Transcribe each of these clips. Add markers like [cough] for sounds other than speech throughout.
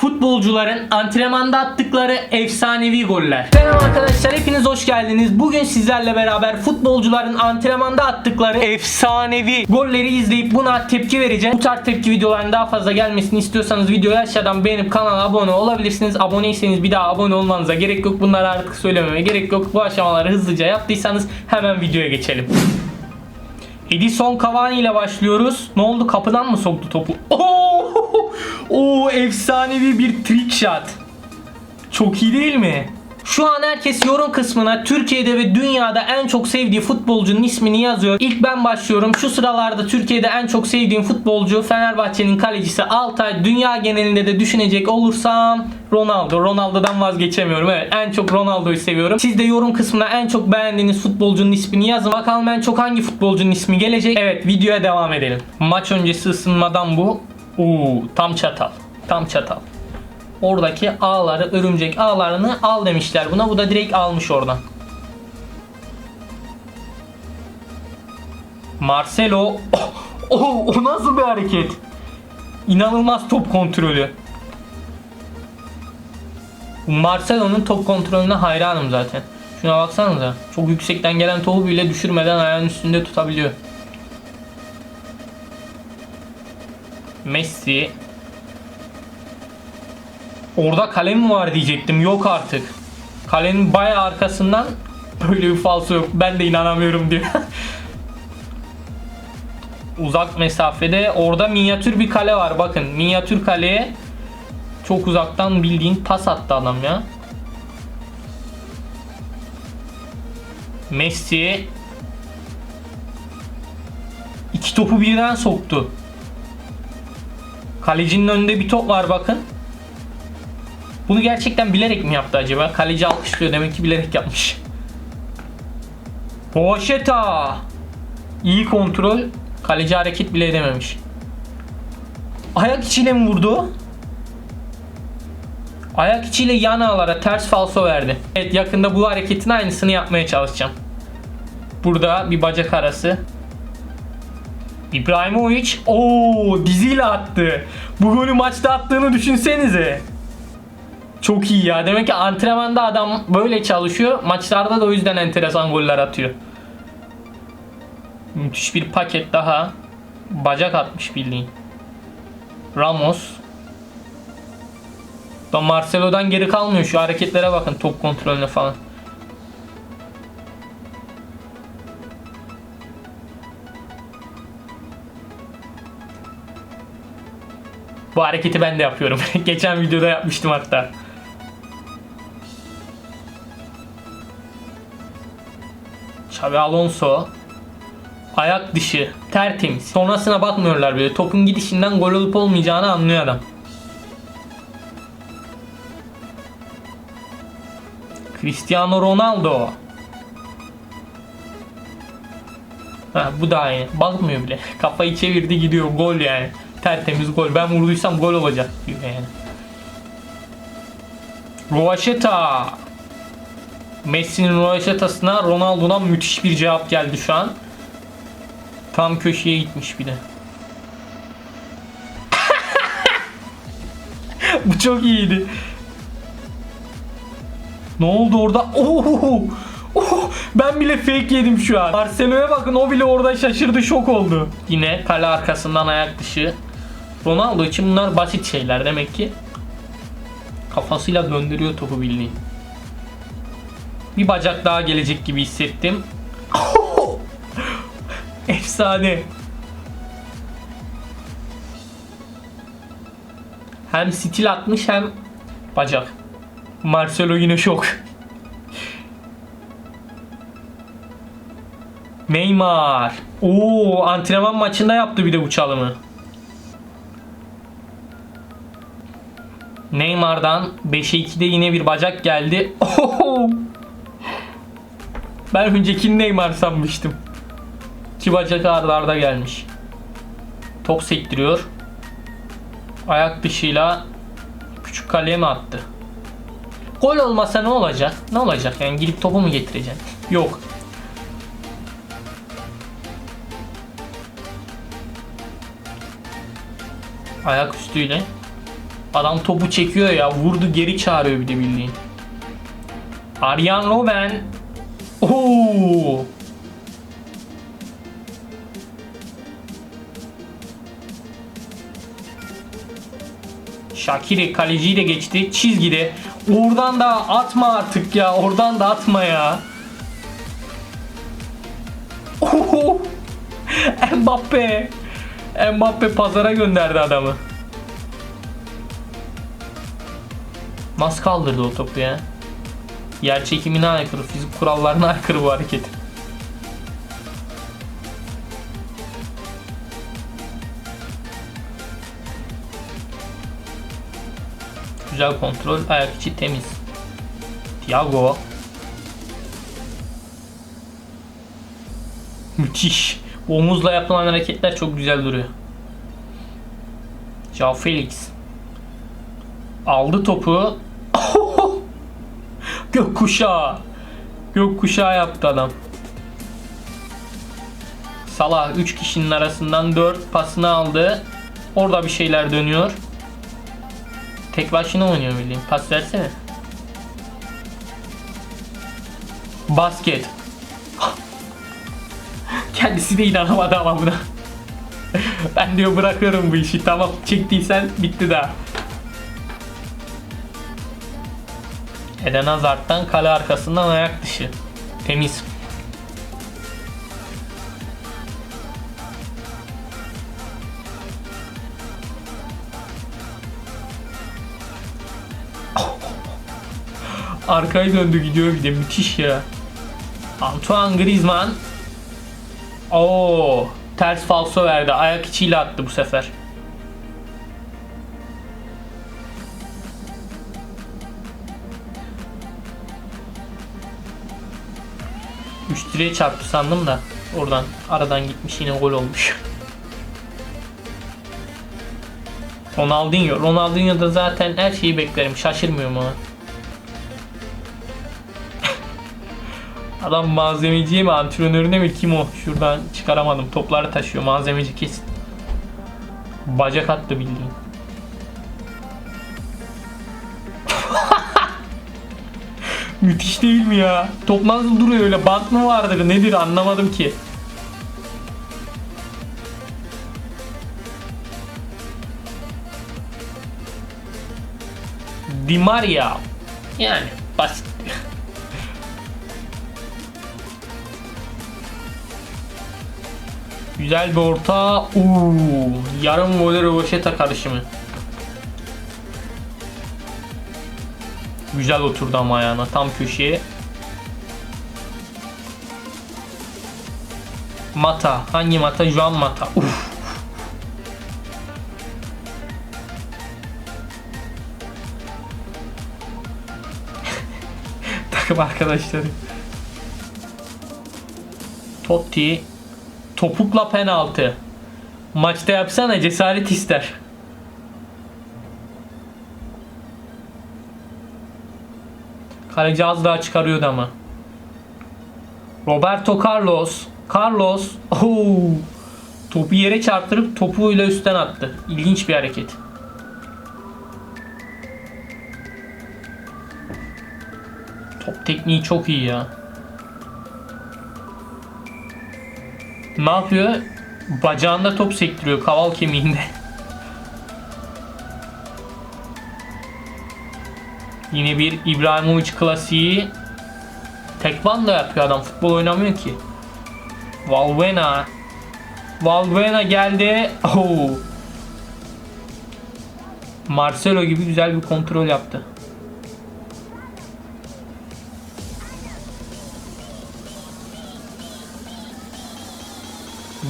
Futbolcuların antrenmanda attıkları efsanevi goller. Selam arkadaşlar hepiniz hoş geldiniz. Bugün sizlerle beraber futbolcuların antrenmanda attıkları efsanevi golleri izleyip buna tepki vereceğim. Bu tarz tepki videoların daha fazla gelmesini istiyorsanız videoyu aşağıdan beğenip kanala abone olabilirsiniz. Aboneyseniz bir daha abone olmanıza gerek yok. Bunları artık söylememe gerek yok. Bu aşamaları hızlıca yaptıysanız hemen videoya geçelim. Edison Cavani ile başlıyoruz. Ne oldu? Kapıdan mı soktu topu? Oo! [laughs] Oo, efsanevi bir trick shot. Çok iyi değil mi? Şu an herkes yorum kısmına Türkiye'de ve dünyada en çok sevdiği futbolcunun ismini yazıyor. İlk ben başlıyorum. Şu sıralarda Türkiye'de en çok sevdiğim futbolcu Fenerbahçe'nin kalecisi Altay. Dünya genelinde de düşünecek olursam Ronaldo. Ronaldo'dan vazgeçemiyorum. Evet en çok Ronaldo'yu seviyorum. Siz de yorum kısmına en çok beğendiğiniz futbolcunun ismini yazın. Bakalım en çok hangi futbolcunun ismi gelecek. Evet videoya devam edelim. Maç öncesi ısınmadan bu. Oo, tam çatal. Tam çatal. Oradaki ağları, örümcek ağlarını al demişler buna. Bu da direkt almış oradan. Marcelo. Oh, oh, o nasıl bir hareket? İnanılmaz top kontrolü. Marcelo'nun top kontrolüne hayranım zaten. Şuna baksanıza. Çok yüksekten gelen topu bile düşürmeden ayağın üstünde tutabiliyor. Messi. Orada kale mi var diyecektim. Yok artık. Kalenin bayağı arkasından böyle bir falso yok. Ben de inanamıyorum diyor. [laughs] Uzak mesafede orada minyatür bir kale var. Bakın minyatür kaleye çok uzaktan bildiğin pas attı adam ya. Messi iki topu birden soktu. Kalecinin önünde bir top var bakın. Bunu gerçekten bilerek mi yaptı acaba? Kaleci alkışlıyor demek ki bilerek yapmış. Poşeta. İyi kontrol. Kaleci hareket bile edememiş. Ayak içiyle mi vurdu? Ayak içiyle yan ağlara ters falso verdi. Evet yakında bu hareketin aynısını yapmaya çalışacağım. Burada bir bacak arası. İbrahimovic o diziyle attı. Bu golü maçta attığını düşünsenize. Çok iyi ya. Demek ki antrenmanda adam böyle çalışıyor. Maçlarda da o yüzden enteresan goller atıyor. Müthiş bir paket daha. Bacak atmış bildiğin. Ramos. Da Marcelo'dan geri kalmıyor. Şu hareketlere bakın. Top kontrolüne falan. Bu hareketi ben de yapıyorum. [laughs] Geçen videoda yapmıştım hatta. Xabi Alonso ayak dışı tertemiz. Sonrasına bakmıyorlar böyle. Topun gidişinden gol olup olmayacağını anlıyor adam. Cristiano Ronaldo. Ha, bu da aynı. Bakmıyor bile. [laughs] Kafayı çevirdi gidiyor. Gol yani. Tertemiz gol. Ben vurduysam gol olacak diyor yani. Rovaşeta. Messi'nin Rovaşetasına Ronaldo'dan müthiş bir cevap geldi şu an. Tam köşeye gitmiş bir de. [laughs] Bu çok iyiydi. Ne oldu orada? Oo! Oh! Ben bile fake yedim şu an. Marcelo'ya bakın o bile orada şaşırdı şok oldu. Yine kale arkasından ayak dışı. Ronaldo için bunlar basit şeyler demek ki. Kafasıyla döndürüyor topu bildiğin. Bir bacak daha gelecek gibi hissettim. [laughs] Efsane. Hem stil atmış hem bacak. Marcelo yine şok. Neymar. Oo, antrenman maçında yaptı bir de bu. Neymar'dan 5'e 2'de yine bir bacak geldi. Oho! Ben önceki Neymar sanmıştım. İki bacak arda arda gelmiş. Top sektiriyor. Ayak dışıyla küçük kaleye mi attı? Gol olmasa ne olacak? Ne olacak? Yani gidip topu mu getireceksin? Yok. Ayak üstüyle Adam topu çekiyor ya vurdu geri çağırıyor bir de bildiğin. Aryan Robben. Oo. Shakiri kaleciyi de geçti. Çizgide. Oradan da atma artık ya. Oradan da atma ya. Oho. [laughs] Mbappe. Mbappe pazara gönderdi adamı. Nasıl kaldırdı o topu ya? Yer çekimine aykırı, fizik kurallarına [laughs] aykırı bu hareket. Güzel kontrol, ayak içi temiz. Thiago. Müthiş. Omuzla yapılan hareketler çok güzel duruyor. Joao Felix. Aldı topu. Gökkuşağı. Gökkuşağı yaptı adam. Salah 3 kişinin arasından 4 pasını aldı. Orada bir şeyler dönüyor. Tek başına oynuyor bildiğin. Pas versene. Basket. [laughs] Kendisi de inanamadı ama buna. [laughs] ben diyor bırakıyorum bu işi. Tamam çektiysen bitti daha. Eden Hazard'dan kale arkasından ayak dışı. Temiz. [laughs] Arkaya döndü gidiyor bir de müthiş ya. Antoine Griezmann. Oo, ters falso verdi. Ayak içiyle attı bu sefer. Direğe çarptı sandım da oradan aradan gitmiş yine gol olmuş. Ronaldinho. Ronaldinho da zaten her şeyi beklerim. Şaşırmıyorum ona. [laughs] Adam malzemeciye mi antrenörüne mi kim o? Şuradan çıkaramadım. Topları taşıyor. Malzemeci kesin. Bacak attı bildiğin. Müthiş değil mi ya? Top nasıl duruyor öyle? Bant mı vardır? Nedir anlamadım ki. Di Maria. Yani basit. Güzel bir orta. Uuu. Yarım voley röveşata karışımı. Güzel oturdu ama ayağına tam köşeye. Mata. Hangi Mata? Juan Mata. Uf. [laughs] Takım arkadaşları. Totti. Topukla penaltı. Maçta yapsana cesaret ister. Kaleci az daha çıkarıyordu ama. Roberto Carlos. Carlos. Oo. Topu yere çarptırıp topuyla üstten attı. İlginç bir hareket. Top tekniği çok iyi ya. Ne yapıyor? Bacağında top sektiriyor kaval kemiğinde. [laughs] Yine bir İbrahimovic klasiği. Tekvando yapıyor adam. Futbol oynamıyor ki. Valbuena. Valbuena geldi. Oh. Marcelo gibi güzel bir kontrol yaptı.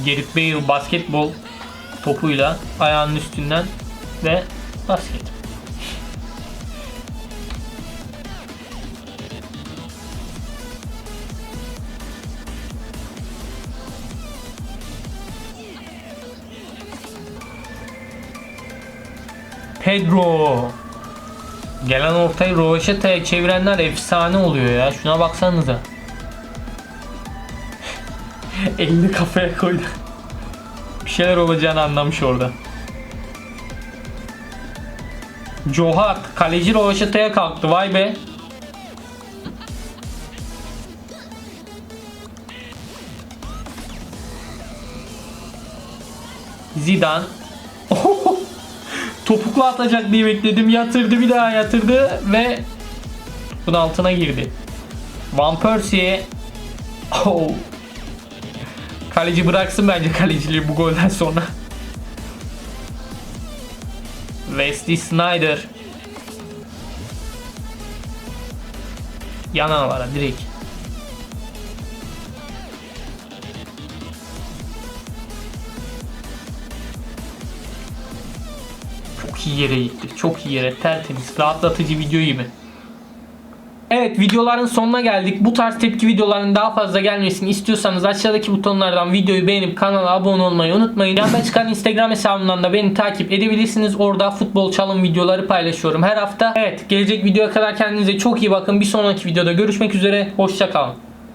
Gareth Bale basketbol topuyla ayağının üstünden ve basket. Pedro. Gelen ortayı Rovaşeta'ya çevirenler efsane oluyor ya. Şuna baksanıza. [laughs] Elini kafaya koydu. Bir şeyler olacağını anlamış orada. Joe Hart. Kaleci Rovaşata'ya kalktı. Vay be. Zidane. Topukla atacak diye bekledim. Yatırdı bir daha yatırdı ve bunun altına girdi. Van Persie. Oh. Kaleci bıraksın bence kaleciliği bu golden sonra. Wesley Snyder. Yan ağlara direkt. Çok iyi yere gitti. Çok iyi yere. Tertemiz. Rahatlatıcı video gibi. Evet videoların sonuna geldik. Bu tarz tepki videolarının daha fazla gelmesini istiyorsanız aşağıdaki butonlardan videoyu beğenip kanala abone olmayı unutmayın. Yanda çıkan Instagram hesabımdan da beni takip edebilirsiniz. Orada futbol çalım videoları paylaşıyorum her hafta. Evet gelecek videoya kadar kendinize çok iyi bakın. Bir sonraki videoda görüşmek üzere. Hoşçakalın.